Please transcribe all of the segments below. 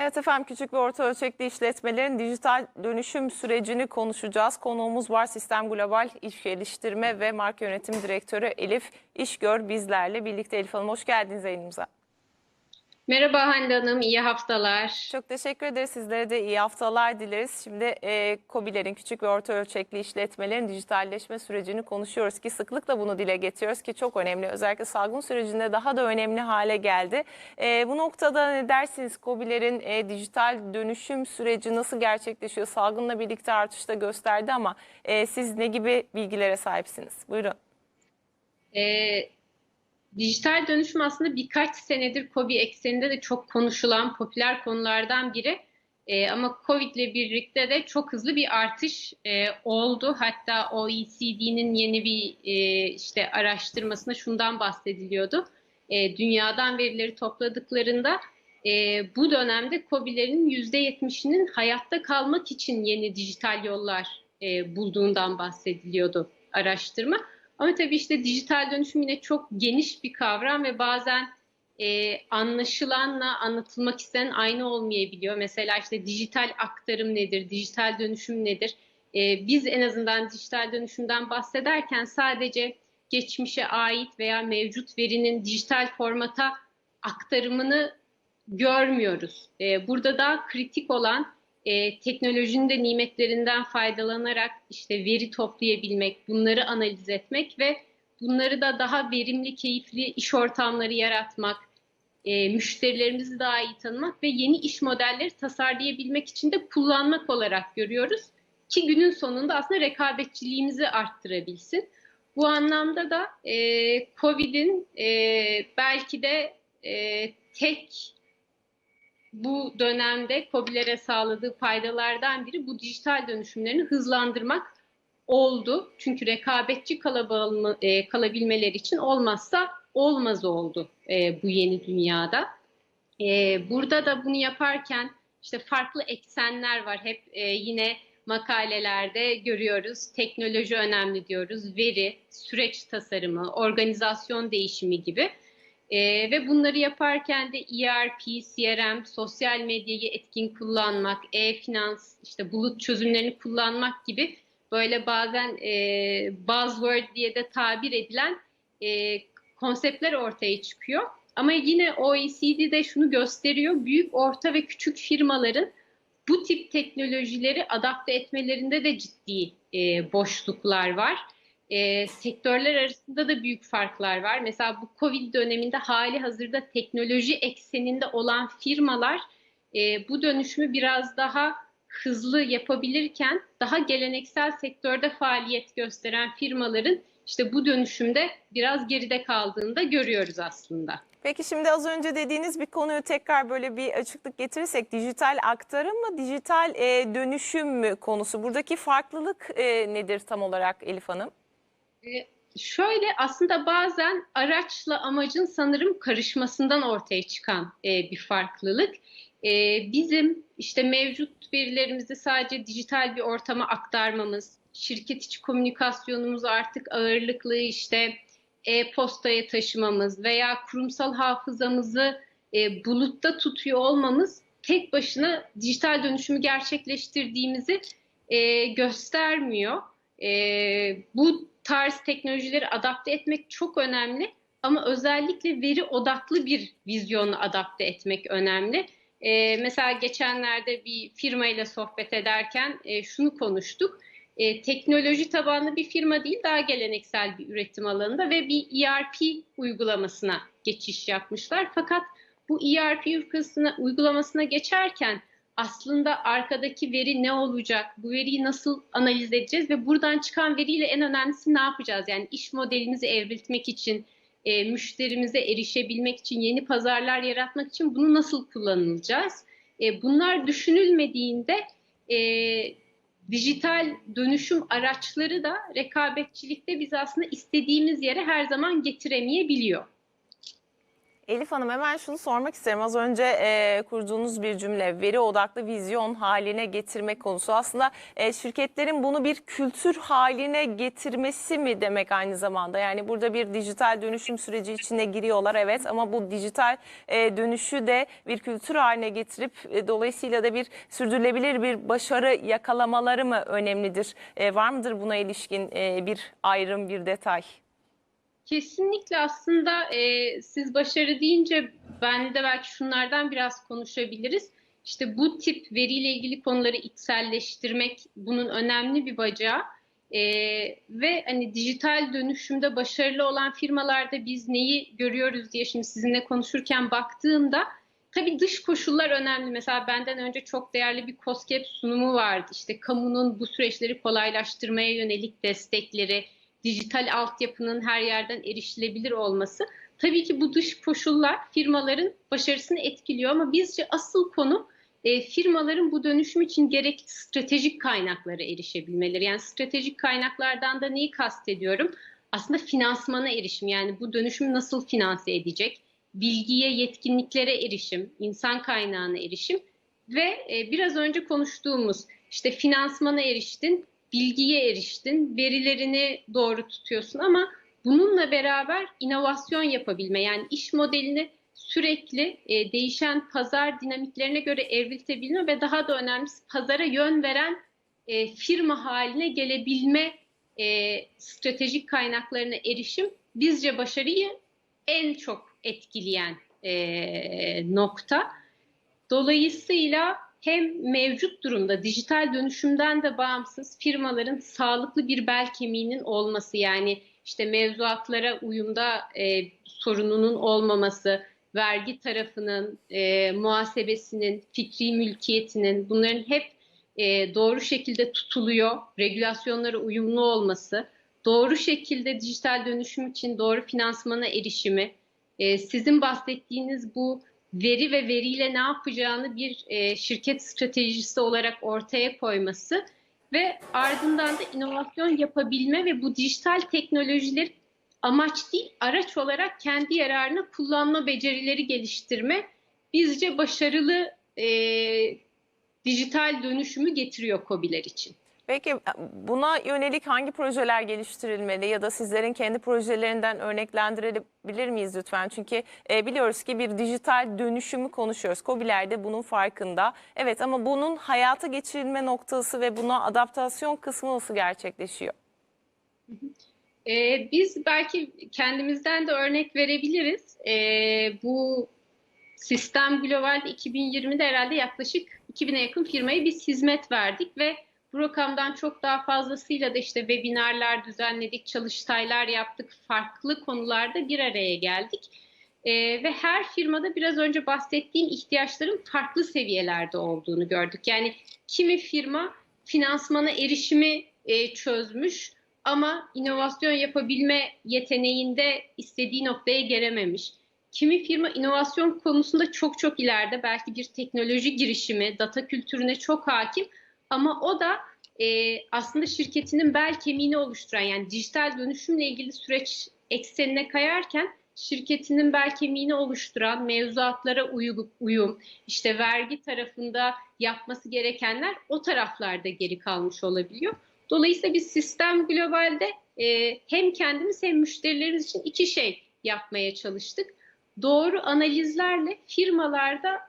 Evet efendim küçük ve orta ölçekli işletmelerin dijital dönüşüm sürecini konuşacağız. Konuğumuz var Sistem Global İş Geliştirme ve Marka Yönetim Direktörü Elif İşgör bizlerle birlikte. Elif Hanım hoş geldiniz yayınımıza. Merhaba Hande Hanım, iyi haftalar. Çok teşekkür ederiz. Sizlere de iyi haftalar dileriz. Şimdi e, KOBİ'lerin, küçük ve orta ölçekli işletmelerin dijitalleşme sürecini konuşuyoruz ki sıklıkla bunu dile getiriyoruz ki çok önemli. Özellikle salgın sürecinde daha da önemli hale geldi. E, bu noktada ne dersiniz KOBİ'lerin e, dijital dönüşüm süreci nasıl gerçekleşiyor? Salgınla birlikte artışta gösterdi ama e, siz ne gibi bilgilere sahipsiniz? Buyurun. Ee, dijital dönüşüm aslında birkaç senedir KOBİ ekseninde de çok konuşulan popüler konulardan biri. Ee, ama Covid ile birlikte de çok hızlı bir artış e, oldu. Hatta OECD'nin yeni bir e, işte araştırmasında şundan bahsediliyordu. E, dünyadan verileri topladıklarında e, bu dönemde KOBİ'lerin %70'inin hayatta kalmak için yeni dijital yollar e, bulduğundan bahsediliyordu araştırma. Ama tabii işte dijital dönüşüm yine çok geniş bir kavram ve bazen e, anlaşılanla anlatılmak istenen aynı olmayabiliyor. Mesela işte dijital aktarım nedir, dijital dönüşüm nedir? E, biz en azından dijital dönüşümden bahsederken sadece geçmişe ait veya mevcut verinin dijital formata aktarımını görmüyoruz. E, burada daha kritik olan e, teknolojinin de nimetlerinden faydalanarak işte veri toplayabilmek, bunları analiz etmek ve bunları da daha verimli, keyifli iş ortamları yaratmak, e, müşterilerimizi daha iyi tanımak ve yeni iş modelleri tasarlayabilmek için de kullanmak olarak görüyoruz. Ki günün sonunda aslında rekabetçiliğimizi arttırabilsin. Bu anlamda da e, COVID'in e, belki de e, tek bu dönemde COBİ'lere sağladığı faydalardan biri bu dijital dönüşümlerini hızlandırmak oldu. Çünkü rekabetçi e, kalabilmeleri için olmazsa olmaz oldu e, bu yeni dünyada. E, burada da bunu yaparken işte farklı eksenler var. Hep yine makalelerde görüyoruz. Teknoloji önemli diyoruz. Veri, süreç tasarımı, organizasyon değişimi gibi. E, ve bunları yaparken de ERP, CRM, sosyal medyayı etkin kullanmak, e-finans, işte bulut çözümlerini kullanmak gibi böyle bazen e, buzzword diye de tabir edilen e, konseptler ortaya çıkıyor. Ama yine OECD de şunu gösteriyor, büyük, orta ve küçük firmaların bu tip teknolojileri adapte etmelerinde de ciddi e, boşluklar var e, sektörler arasında da büyük farklar var. Mesela bu Covid döneminde hali hazırda teknoloji ekseninde olan firmalar e, bu dönüşümü biraz daha hızlı yapabilirken daha geleneksel sektörde faaliyet gösteren firmaların işte bu dönüşümde biraz geride kaldığını da görüyoruz aslında. Peki şimdi az önce dediğiniz bir konuyu tekrar böyle bir açıklık getirirsek dijital aktarım mı, dijital e, dönüşüm mü konusu? Buradaki farklılık e, nedir tam olarak Elif Hanım? Ee, şöyle aslında bazen araçla amacın sanırım karışmasından ortaya çıkan e, bir farklılık. E, bizim işte mevcut verilerimizi sadece dijital bir ortama aktarmamız, şirket içi komünikasyonumuzu artık ağırlıklı işte e-postaya taşımamız veya kurumsal hafızamızı e, bulutta tutuyor olmamız tek başına dijital dönüşümü gerçekleştirdiğimizi göstermiyor. Bu tarz teknolojileri adapte etmek çok önemli ama özellikle veri odaklı bir vizyonu adapte etmek önemli. E, mesela geçenlerde bir firma ile sohbet ederken e, şunu konuştuk. E, teknoloji tabanlı bir firma değil, daha geleneksel bir üretim alanında ve bir ERP uygulamasına geçiş yapmışlar. Fakat bu ERP uygulamasına geçerken aslında arkadaki veri ne olacak, bu veriyi nasıl analiz edeceğiz ve buradan çıkan veriyle en önemlisi ne yapacağız? Yani iş modelimizi evriltmek için, e, müşterimize erişebilmek için, yeni pazarlar yaratmak için bunu nasıl kullanılacağız? E, bunlar düşünülmediğinde e, dijital dönüşüm araçları da rekabetçilikte biz aslında istediğimiz yere her zaman getiremeyebiliyor. Elif Hanım hemen şunu sormak isterim. Az önce e, kurduğunuz bir cümle veri odaklı vizyon haline getirmek konusu. Aslında e, şirketlerin bunu bir kültür haline getirmesi mi demek aynı zamanda? Yani burada bir dijital dönüşüm süreci içine giriyorlar evet ama bu dijital e, dönüşü de bir kültür haline getirip e, dolayısıyla da bir sürdürülebilir bir başarı yakalamaları mı önemlidir? E, var mıdır buna ilişkin e, bir ayrım, bir detay? Kesinlikle aslında e, siz başarı deyince ben de belki şunlardan biraz konuşabiliriz. İşte bu tip veriyle ilgili konuları içselleştirmek bunun önemli bir bacağı. E, ve hani dijital dönüşümde başarılı olan firmalarda biz neyi görüyoruz diye şimdi sizinle konuşurken baktığımda tabii dış koşullar önemli. Mesela benden önce çok değerli bir COSGAP sunumu vardı. İşte kamunun bu süreçleri kolaylaştırmaya yönelik destekleri, dijital altyapının her yerden erişilebilir olması. Tabii ki bu dış koşullar firmaların başarısını etkiliyor ama bizce asıl konu e, firmaların bu dönüşüm için gerekli stratejik kaynaklara erişebilmeleri. Yani stratejik kaynaklardan da neyi kastediyorum? Aslında finansmana erişim yani bu dönüşümü nasıl finanse edecek? Bilgiye, yetkinliklere erişim, insan kaynağına erişim ve e, biraz önce konuştuğumuz işte finansmana eriştin, bilgiye eriştin, verilerini doğru tutuyorsun ama bununla beraber inovasyon yapabilme yani iş modelini sürekli e, değişen pazar dinamiklerine göre evriltebilme ve daha da önemlisi pazara yön veren e, firma haline gelebilme e, stratejik kaynaklarına erişim bizce başarıyı en çok etkileyen e, nokta. Dolayısıyla hem mevcut durumda dijital dönüşümden de bağımsız firmaların sağlıklı bir bel kemiğinin olması yani işte mevzuatlara uyumda e, sorununun olmaması, vergi tarafının, e, muhasebesinin, fikri mülkiyetinin bunların hep e, doğru şekilde tutuluyor, regülasyonlara uyumlu olması, doğru şekilde dijital dönüşüm için doğru finansmana erişimi, e, sizin bahsettiğiniz bu veri ve veriyle ne yapacağını bir e, şirket stratejisi olarak ortaya koyması ve ardından da inovasyon yapabilme ve bu dijital teknolojileri amaç değil araç olarak kendi yararına kullanma becerileri geliştirme bizce başarılı e, dijital dönüşümü getiriyor COBİ'ler için. Peki buna yönelik hangi projeler geliştirilmeli ya da sizlerin kendi projelerinden örneklendirebilir miyiz lütfen? Çünkü e, biliyoruz ki bir dijital dönüşümü konuşuyoruz. COBİ'ler de bunun farkında. Evet ama bunun hayata geçirilme noktası ve buna adaptasyon kısmı nasıl gerçekleşiyor? E, biz belki kendimizden de örnek verebiliriz. E, bu sistem global 2020'de herhalde yaklaşık 2000'e yakın firmaya biz hizmet verdik ve bu rakamdan çok daha fazlasıyla da işte webinarlar düzenledik, çalıştaylar yaptık, farklı konularda bir araya geldik. Ee, ve her firmada biraz önce bahsettiğim ihtiyaçların farklı seviyelerde olduğunu gördük. Yani kimi firma finansmana erişimi e, çözmüş ama inovasyon yapabilme yeteneğinde istediği noktaya gelememiş. Kimi firma inovasyon konusunda çok çok ileride belki bir teknoloji girişimi, data kültürüne çok hakim ama o da e, aslında şirketinin bel kemiğini oluşturan yani dijital dönüşümle ilgili süreç eksenine kayarken şirketinin bel kemiğini oluşturan mevzuatlara uyum, uyum, işte vergi tarafında yapması gerekenler o taraflarda geri kalmış olabiliyor. Dolayısıyla biz sistem globalde e, hem kendimiz hem müşterilerimiz için iki şey yapmaya çalıştık. Doğru analizlerle firmalarda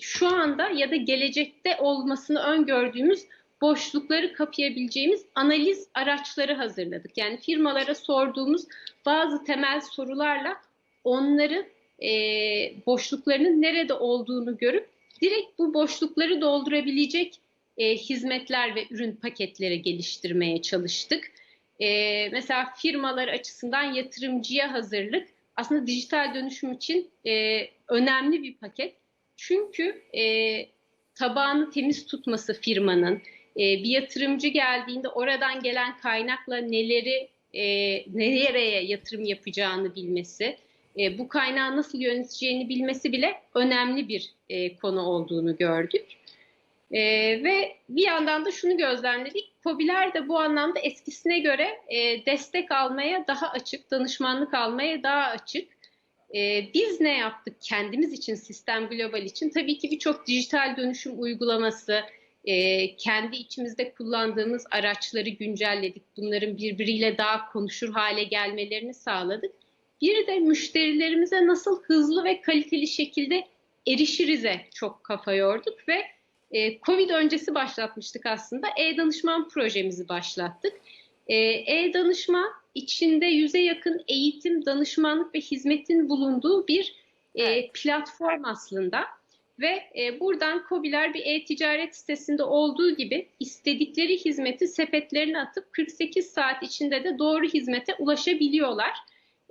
şu anda ya da gelecekte olmasını öngördüğümüz boşlukları kapayabileceğimiz analiz araçları hazırladık. Yani firmalara sorduğumuz bazı temel sorularla onların e, boşluklarının nerede olduğunu görüp direkt bu boşlukları doldurabilecek e, hizmetler ve ürün paketleri geliştirmeye çalıştık. E, mesela firmalar açısından yatırımcıya hazırlık aslında dijital dönüşüm için e, önemli bir paket. Çünkü e, tabağını temiz tutması firmanın, e, bir yatırımcı geldiğinde oradan gelen kaynakla neleri, e, nereye yatırım yapacağını bilmesi, e, bu kaynağı nasıl yöneteceğini bilmesi bile önemli bir e, konu olduğunu gördük. E, ve bir yandan da şunu gözlemledik, COBİ'ler de bu anlamda eskisine göre e, destek almaya daha açık, danışmanlık almaya daha açık. E, biz ne yaptık kendimiz için, Sistem Global için? Tabii ki birçok dijital dönüşüm uygulaması, e, kendi içimizde kullandığımız araçları güncelledik. Bunların birbiriyle daha konuşur hale gelmelerini sağladık. Bir de müşterilerimize nasıl hızlı ve kaliteli şekilde erişirize çok kafa yorduk ve e, Covid öncesi başlatmıştık aslında. E-danışman projemizi başlattık. E, E-danışma içinde yüze yakın eğitim, danışmanlık ve hizmetin bulunduğu bir e, platform aslında. Ve e, buradan KOBİ'ler bir e-ticaret sitesinde olduğu gibi istedikleri hizmeti sepetlerine atıp 48 saat içinde de doğru hizmete ulaşabiliyorlar.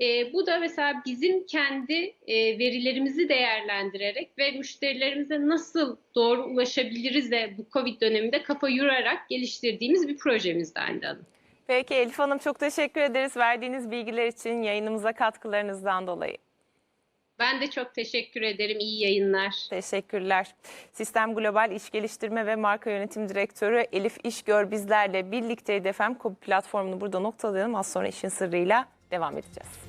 E, bu da mesela bizim kendi e, verilerimizi değerlendirerek ve müşterilerimize nasıl doğru ulaşabiliriz de bu Covid döneminde kafa yorarak geliştirdiğimiz bir projemizdi Hande Hanım. Peki Elif Hanım çok teşekkür ederiz verdiğiniz bilgiler için, yayınımıza katkılarınızdan dolayı. Ben de çok teşekkür ederim. İyi yayınlar. Teşekkürler. Sistem Global İş Geliştirme ve Marka Yönetim Direktörü Elif İşgör bizlerle birlikteydi efendim. Platformunu burada noktalayalım. Az sonra işin sırrıyla devam edeceğiz.